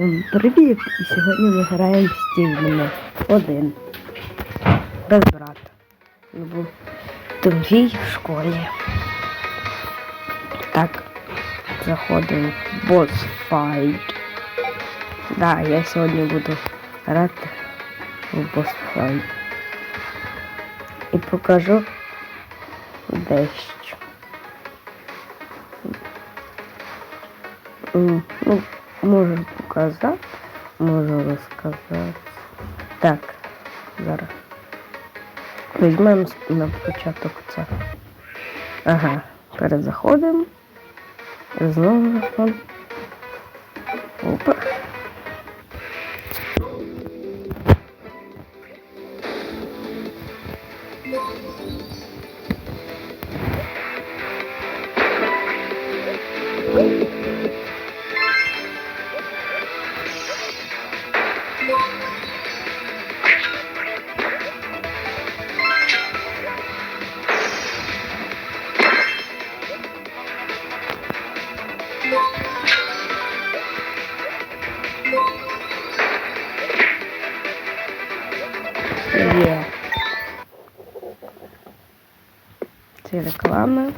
Ем, Привіт! І сьогодні ми граємо в Стівмена один. Без брата. Він був другий в школі. Так, заходимо в босс файт. Да, я сьогодні буду грати в босс файт. І покажу дещо. Ну, можу показати, можу розказати. Так, зараз. Візьмемо на початок це. Ага, перезаходимо. Знову заходимо. Опа. Це реклама.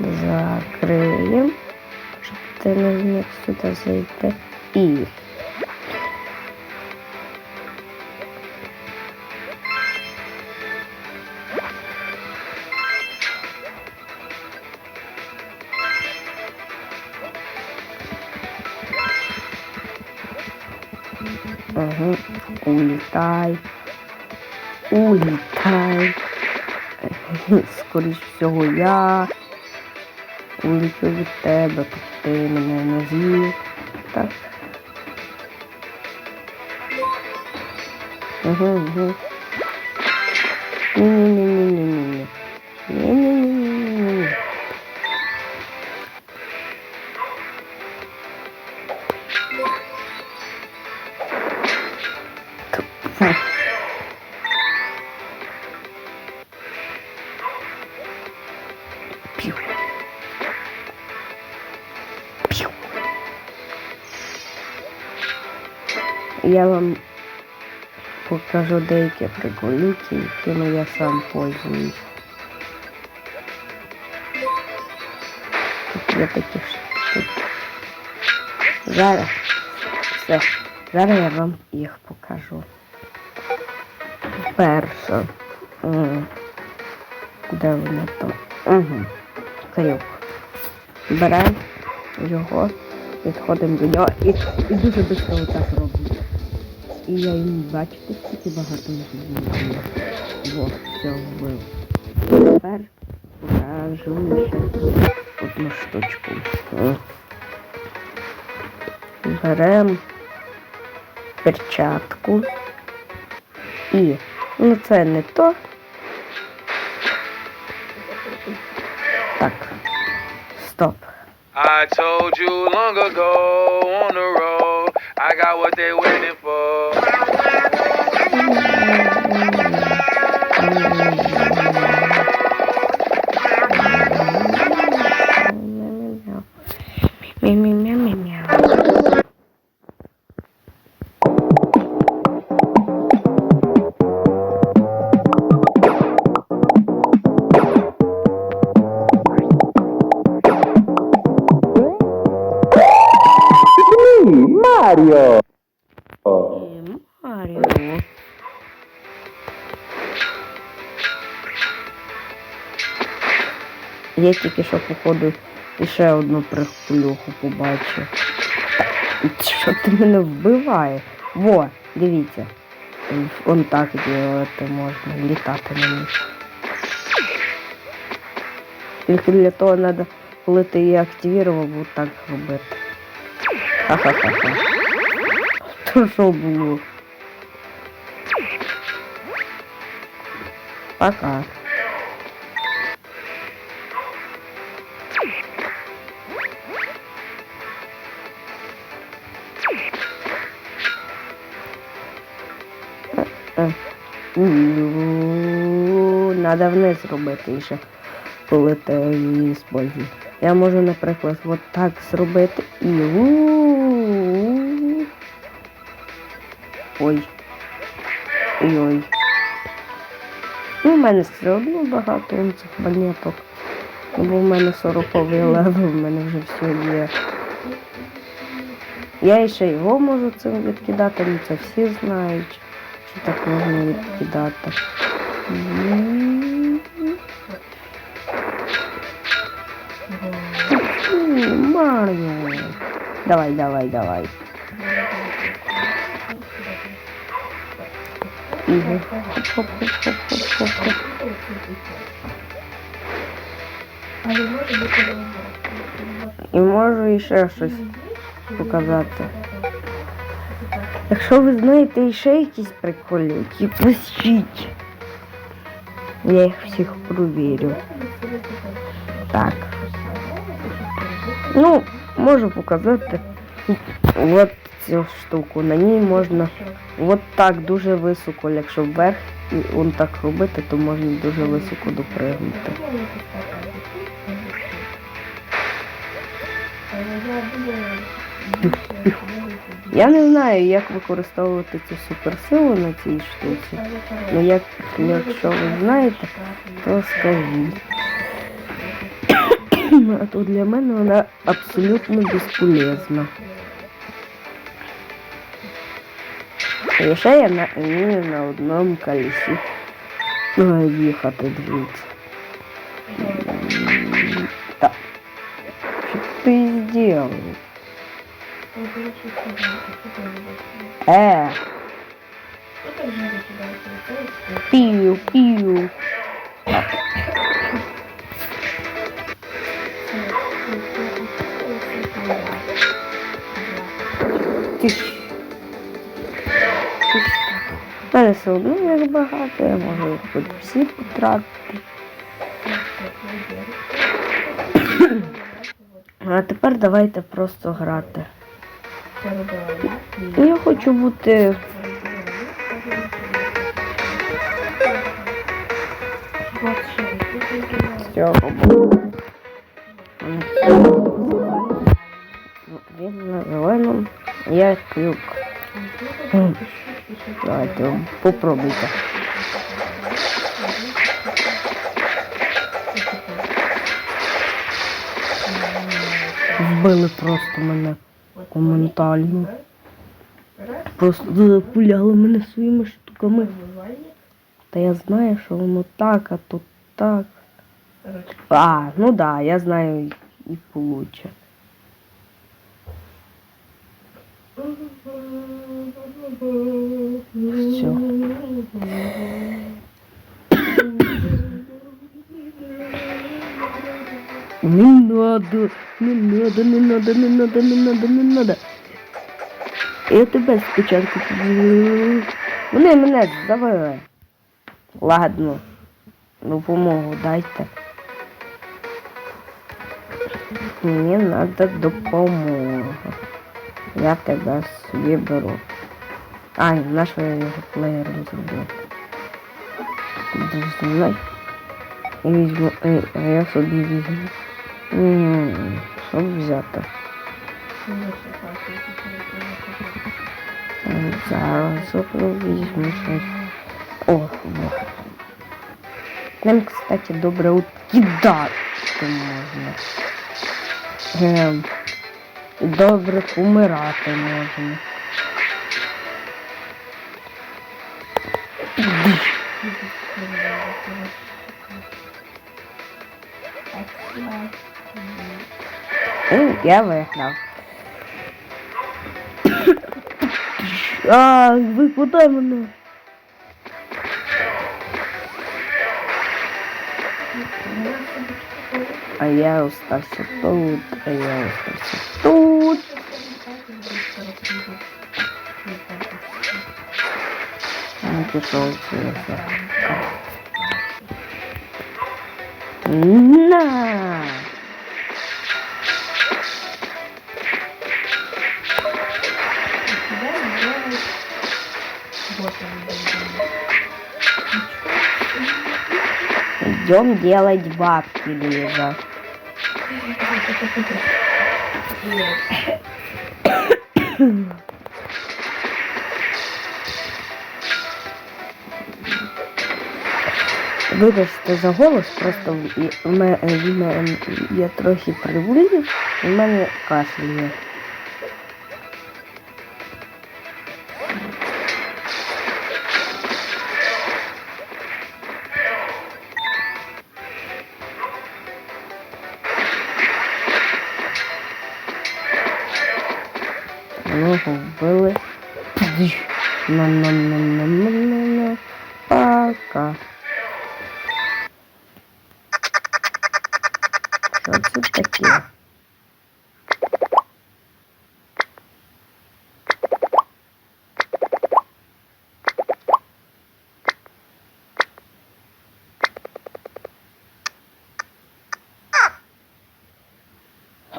Закриємо, щоб ти не зміг сюди зайти. І Скоріш всього я улечу від тебе, поки ти мене не з'їв. Так. Угу, угу. Ні-ні-ні-ні-ні-ні. Я вам покажу деякі приколюки, якими я сам пользуюсь. Тут є такі штуки. Зараз все. Зараз я вам їх покажу. Перше. Де воно там? Угу. Крюк. Беремо його, підходимо до нього і, і дуже швидко отак робимо. І я їм бачите, скільки багато зробив. Во, все вбив. Тепер покажу ще одну штучку. М. Беремо перчатку. І, ну це не то. Так. Стоп. I told you long ago on the road, I got what they waiting Я тільки що походу і ще одну приколюху побачив. Що ти мене вбиває? Во, дивіться. Он так делати можна, літати на них. Тільки для того треба, коли ти її активував, вот так робити. Ха-ха-ха-ха. То що було? Пока. Надо вниз робити і ще полити її з. Я можу, наприклад, от так зробити і. Ой. Ой-ой. Ну, в мене все одно багато цих монеток. Бо в мене 40 левел, в мене вже все є. Я ще його можу цим відкидати, ну це всі знають, що так можна відкидати. М. Фу, Маріо. Давай, давай, давай. Ігор. Хоп-хоп-хоп-хоп-хоп-хоп. Але може бути І можу іще щось показати. Якщо ви знаєте ще якісь приколюки, пишіть. Я їх всіх провірю. Так. Ну, можу показати. От цю штуку. На ній можна от так дуже високо, якщо вверх і он так робити, то можна дуже високо допригнути. Я не знаю, як використовувати цю суперсилу на цій штуці. Ну як, якщо ви знаєте, то скажіть. А то для мене вона абсолютно безполезна. І ще я на, вмію на одному колесі е, їхати, дивіться. М, Так. Що ти зробив? У мене все одно їх багато, я можу їх хоч всі потратити. А тепер давайте просто грати. Я хочу бути. з цього боку. Він на. Я крюк. Давайте попробуйте. Вбили просто мене моментально. Просто запуляли мене своїми штуками. Та я знаю, що воно так, а тут так. А, ну да, я знаю і получше. Все. Не надо, не надо, не надо, не надо, не надо, не надо. Я тебе спочатку. Вони мене завели. Ладно. Допомогу дайте. Мені треба допомога. Я тебе собі беру. Ай, на що я його плеєром зробив? І візьму, а я собі візьму. Взяти. Ем, Зараз візьму щось. О. Ним, кстати, добре от кидати можна. Ем, добре помирати можна. Ну, я виграв. А, ви куди мене? А я остався тут, а я остався тут. Не пішов це. На! Идем делать бабки, Лиза. Вибачте за голос, просто в- в мене, в я трохи привлив, і в мене кашель є. На-на-на-на-на-на-на. Пока. Що це таке?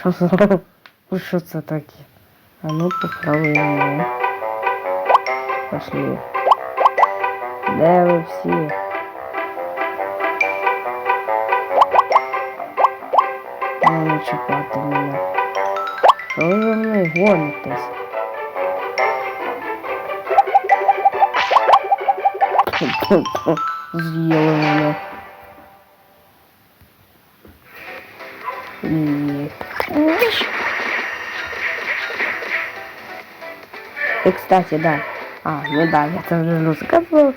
Що це? Що це таке? А ну попробуємо. Пошли. Де ви всі? Ну, не чіпати мене. Що ви за мною гонитесь? З'їли мене. Ні. И, кстати, да. А, ну да, я тоже рассказывал.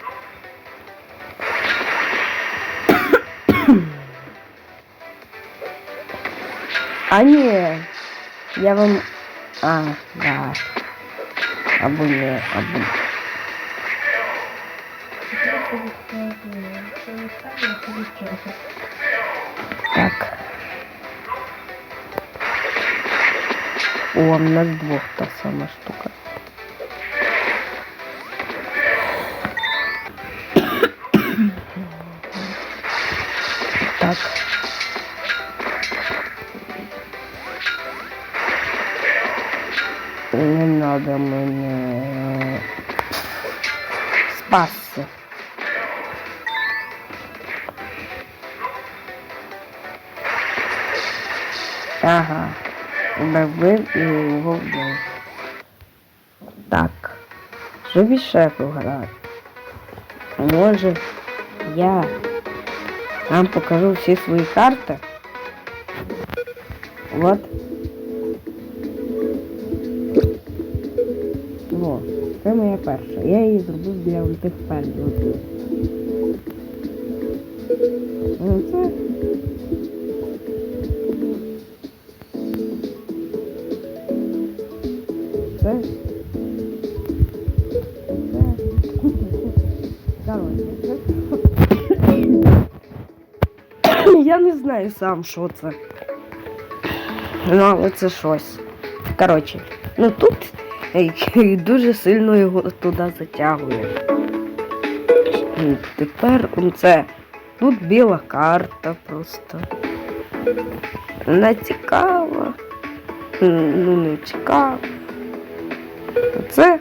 А не, я вам... А, да. Або не, або... Так. О, у нас двух та сама штука. Так. Не надо мене спасся. Ага. Добив і його вбив. Так. Що більше пограти? Може, я вам покажу всі свої карти. Вот. Во, це моя перша. Я її зробив для тих пензликів. Ну, це. Це. Я не знаю сам, що це. Ну, але це щось. Коротше, ну тут дуже сильно його туди затягує. І Тепер це. Тут біла карта просто. Не цікава. Ну, не цікава. Це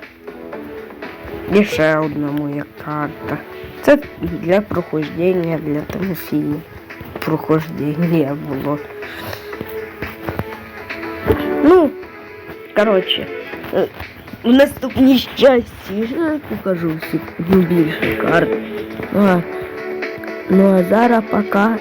ще одна моя карта. Це для прохождення для Тимофія. Прохождення було. Ну, коротше, е, в наступній щасті я покажу всі більше карт. А, ну а зараз пока